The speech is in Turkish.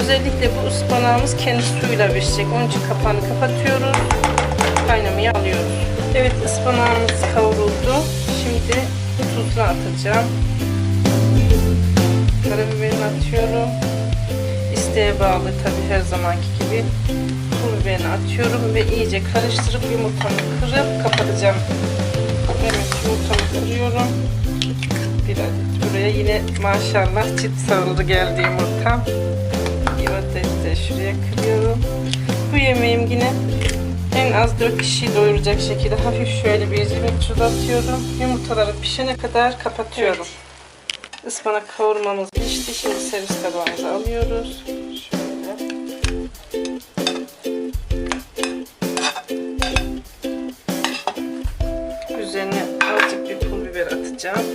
Özellikle bu ıspanağımız kendi suyuyla pişecek. Onun için kapağını kapatıyoruz. Kaynamaya alıyoruz. Evet ıspanağımız kavruldu. Şimdi tuzunu atacağım. Karabiberini atıyorum. İsteğe bağlı tabi her zamanki gibi. Pul biberini atıyorum ve iyice karıştırıp yumurtamı kırıp kapatacağım. Evet yumurtamı kırıyorum. Bir adet buraya yine maşallah çift sarıldı geldi yumurtam. De şuraya kırıyorum. Bu yemeğim yine en az 4 kişiyi doyuracak şekilde hafif şöyle bir yemek tuzu atıyorum. Yumurtaları pişene kadar kapatıyorum. Ispanak kavurmamız pişti. Şimdi servis tabağımıza alıyoruz. Şöyle. Üzerine azıcık bir pul biber atacağım.